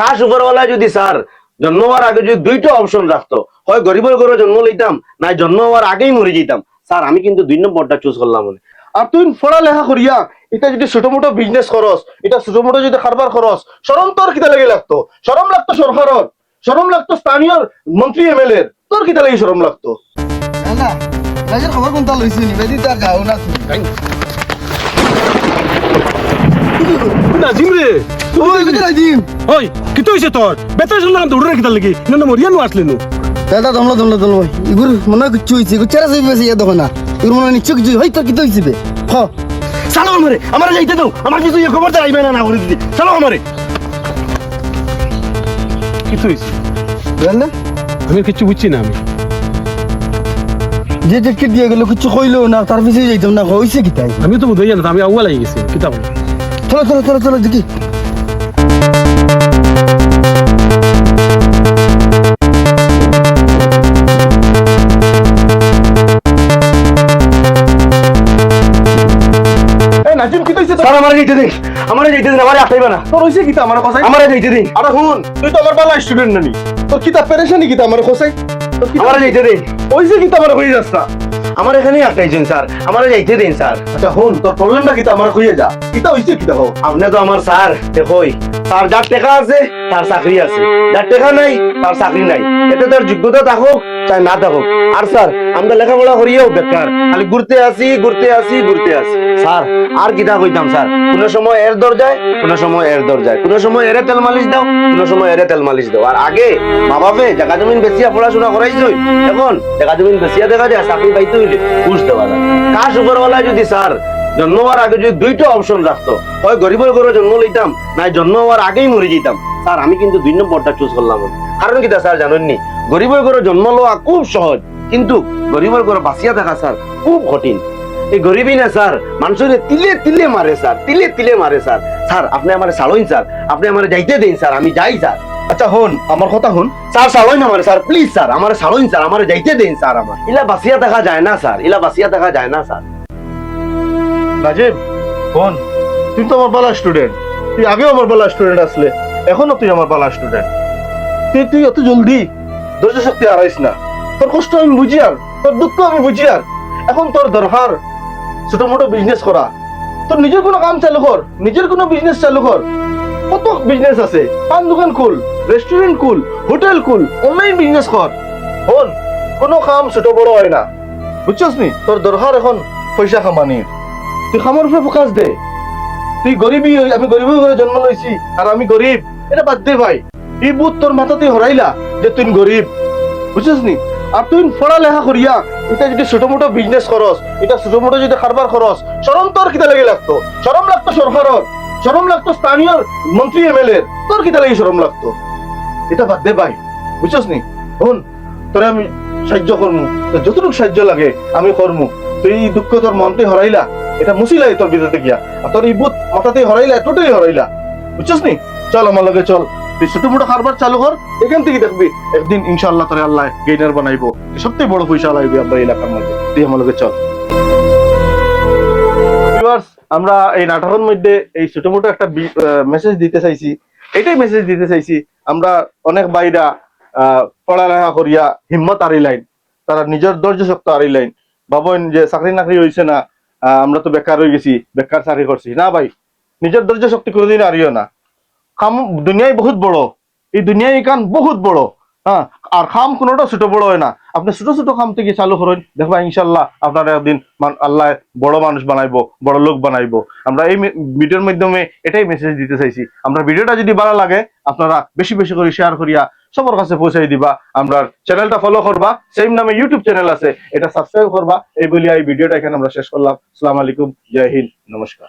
কাশ উপরওয়ালা যদি স্যার জন্ম হওয়ার আগে যদি দুইটা অপশন রাখতো হয় গরিবের ঘরে জন্ম লইতাম না জন্ম হওয়ার আগেই মরে যেতাম। স্যার আমি কিন্তু দুই নম্বরটা চুজ করলাম মনে। আর তুই পড়ালেখা করিয়া এটা যদি ছোট মোটো বিজনেস খরচ এটা ছোট মোটো যদি কারবার খরচ সরম তোর কিতা লাগে লাগতো? সরম লাগতো সরকারত সরম লাগতো স্থানীয় মন্ত্রী এমএলএ এর তোর কিতা লাগে সরম লাগতো? না রাজের খবর কোনটা লইছি নি বেদি তার যাও না নাজিম রে ওই বেদি রাজিম কিতো হইছে তোর বেতার শুনলাম দৌড়ে কিতা লাগি। না মরিয়া নো আসলে নু? দাদা দমলা দমলা দমলা ভাই ইগুর মনে কিছু হইছে ইগুর চেরা যাইবে বেশি দেখো না ইগুর মনে নিশ্চয় কিছু হই তোর কি তো হইছে বে। হ। চালো আমারে আমার যাইতে দাও। আমার কিছু খবর চাইবে না না করে দিদি। চালো আমারে কিতো হইছে বুঝলে? আমি কিছু বুঝছি না আমি। যে যে দিয়ে গেল কিছু কইলো না তার পিছিয়ে যাইতাম না। হইছে কি তাই আমি তো বুঝাই না আমি আউয়া লাগি গেছি। কিতা বল চলো চলো চলো চলো দেখি কি স্যার আমার যাইতে দিন। আমার যাইতে দিন আমার আটাইবে না। তোর হইছে কিতা আমার কথা আমার যাইতে দিন। আরে হুন তুই তো আমার বালা স্টুডেন্ট নানি। তোর কিতা পেরেশানি কিতা আমার তোর কিতা আমার দিন। হইছে আমার হই আমার এখানেই আটাইছেন স্যার। আমার যাইতে দিন স্যার। আচ্ছা হুন তোর প্রবলেমটা কিতা আমার কইয়া যা। কিতা হইছে কিতা হো আপনি তো আমার স্যার দেখোই। স্যার যার টাকা আছে তার চাকরি আছে। যার টাকা নাই তার চাকরি নাই। এতে তার যোগ্যতা থাকুক চাই না থাকুক। আর স্যার আমরা লেখাপড়া করিও বেকার। খালি ঘুরতে আসি ঘুরতে আসি ঘুরতে আসি। স্যার আর কিতা কইতাম স্যার? কোন সময় এর দরজায় কোন সময় এর দরজায় কোন সময় এরে তেল মালিশ দাও কোন সময় এরে তেল মালিশ দাও। আর আগে মা বাপে জায়গা জমিন বেচিয়া পড়াশোনা করাইছই। এখন জায়গা জমিন বেচিয়া দেখা যায় চাকরি পাইতে হইলে ঘুষ কাশ উপরওয়ালা যদি স্যার জন্ম হওয়ার আগে যদি দুইটা অপশন রাখতো হয় গরিবের ঘরে জন্ম লইতাম না জন্ম হওয়ার আগেই মরে যেতাম। স্যার, আমি কিন্তু দুই নম্বরটা চুজ করলাম। কারণ স্যার জানেননি? গরিবের ঘরে জন্ম লওয়া খুব সহজ, কিন্তু গরিবের ঘরে বাঁচিয়া থাকা স্যার খুব কঠিন। এই গরিবই না স্যার, মানুষের তিলে তিলে মারে স্যার, তিলে তিলে মারে স্যার। স্যার, আপনি আমার সালোইন স্যার, আপনি আমার যাইতে দেন স্যার, আমি যাই স্যার। আচ্ছা হুন, আমার কথা হুন। স্যার সালোই না আমার, স্যার প্লিজ স্যার, আমার সালোইন স্যার, আমার যাইতে দেন, স্যার, আমার। ইলা বাঁচিয়া থাকা যায় না, স্যার, ইলা বাঁচিয়া থাকা যায় না, স্যার। নাজিব হুন, তুই তো আমার বালা স্টুডেন্ট তুই আগেও আমার বালা স্টুডেন্ট আসলে, এখনও তুই আমার বালা স্টুডেন্ট তুই তুই অত জলদি? ধৈর্য শক্তি হারাইস না। তোর কষ্ট আমি বুঝি আর, তোর দুঃখ আমি বুঝি আর। এখন তোর দরকার ছোট মোটো বিজনেস করা। তোর নিজের কোনো কাম চালু কর, নিজের কোনো বিজনেস চালু কর। কত বিজনেস আছে? পান দোকান খুল রেস্টুরেন্ট খুল হোটেল খুল অনলাইন বিজনেস কর। হন কোনো কাম ছোট বড় হয় না। বুঝছস নি? তোর দরকার এখন পয়সা কামানির তুই খামার উপরে ফোকাস দে। তুই গরিবই আমি গরিবই ঘরে জন্ম লইছি আর আমি গরিব এটা বাদ দে ভাই। এই বুধ তোর মাথাতে হরাইলা যে তুই গরিব বুঝছিস নি? আর তুই পড়ালেখা করিয়া এটা যদি ছোট মোটো বিজনেস খরচ এটা ছোট মোটো যদি কারবার খরচ সরম তোর কিতা লাগে লাগতো? সরম লাগতো সরকারত সরম লাগতো স্থানীয় মন্ত্রী এমএলএ তোর কিতা লাগে সরম লাগতো? এটা বাদ দে ভাই, বুঝছিস নি? হন, তোরে আমি সাহায্য করমু। যতটুকু সাহায্য লাগে, আমি করমু। তুই এই দুঃখ তোর মনতে হরাইলা, এটা মুছিলাই তোর ভিতরে গিয়া। আর তোর এই বুথ মাথাতে হরাইলা টোটালি হরাইলা। বুঝছিস নি? চল আমার লগে চল। তুই ছোট মোটো কারবার চালু কর, এখান থেকে দেখবি একদিন ইনশাআল্লাহ তোরে আল্লাহ গেইনার বানাইবো। সবথেকে বড় পয়সা লাগবে আমরা এলাকার মধ্যে। তুই আমার লগে চল। আমরা এই নাটকের মধ্যে এই ছোট মোটো একটা মেসেজ দিতে চাইছি। এটাই মেসেজ দিতে চাইছি, আমরা অনেক বাইরা পড়ালেখা করিয়া হিম্মত আরিলাইন তারা নিজের ধৈর্য শক্ত আরিলাইন ভাবেন যে চাকরি নাকরি হয়েছে না আমরা তো বেকার হয়ে গেছি, বেকার চাকরি করছি। না ভাই, নিজের ধৈর্য শক্তি কোনোদিন আরিও না। খাম দুনিয়ায় বহুত বড়। এই দুনিয়ায় কান বহুত বড়। হ্যাঁ আর খাম কোনোটা ছোট বড় হয় না। আপনি ছোট ছোট খাম থেকে চালু করেন, দেখবা ইনশাল্লাহ আপনার একদিন আল্লাহ বড় মানুষ বানাইবো, বড় লোক বানাইবো। আমরা এই ভিডিওর মাধ্যমে এটাই মেসেজ দিতে চাইছি। আমরা ভিডিওটা যদি ভালো লাগে, আপনারা বেশি বেশি করে শেয়ার করিয়া সবার কাছে পৌঁছাই দিবা। আমরা চ্যানেলটা ফলো করবা। সেম নামে ইউটিউব চ্যানেল আছে, এটা সাবস্ক্রাইব করবা। এই বলি এই ভিডিওটা এখানে আমরা শেষ করলাম। আসসালামু আলাইকুম। জয় হিন্দ। নমস্কার।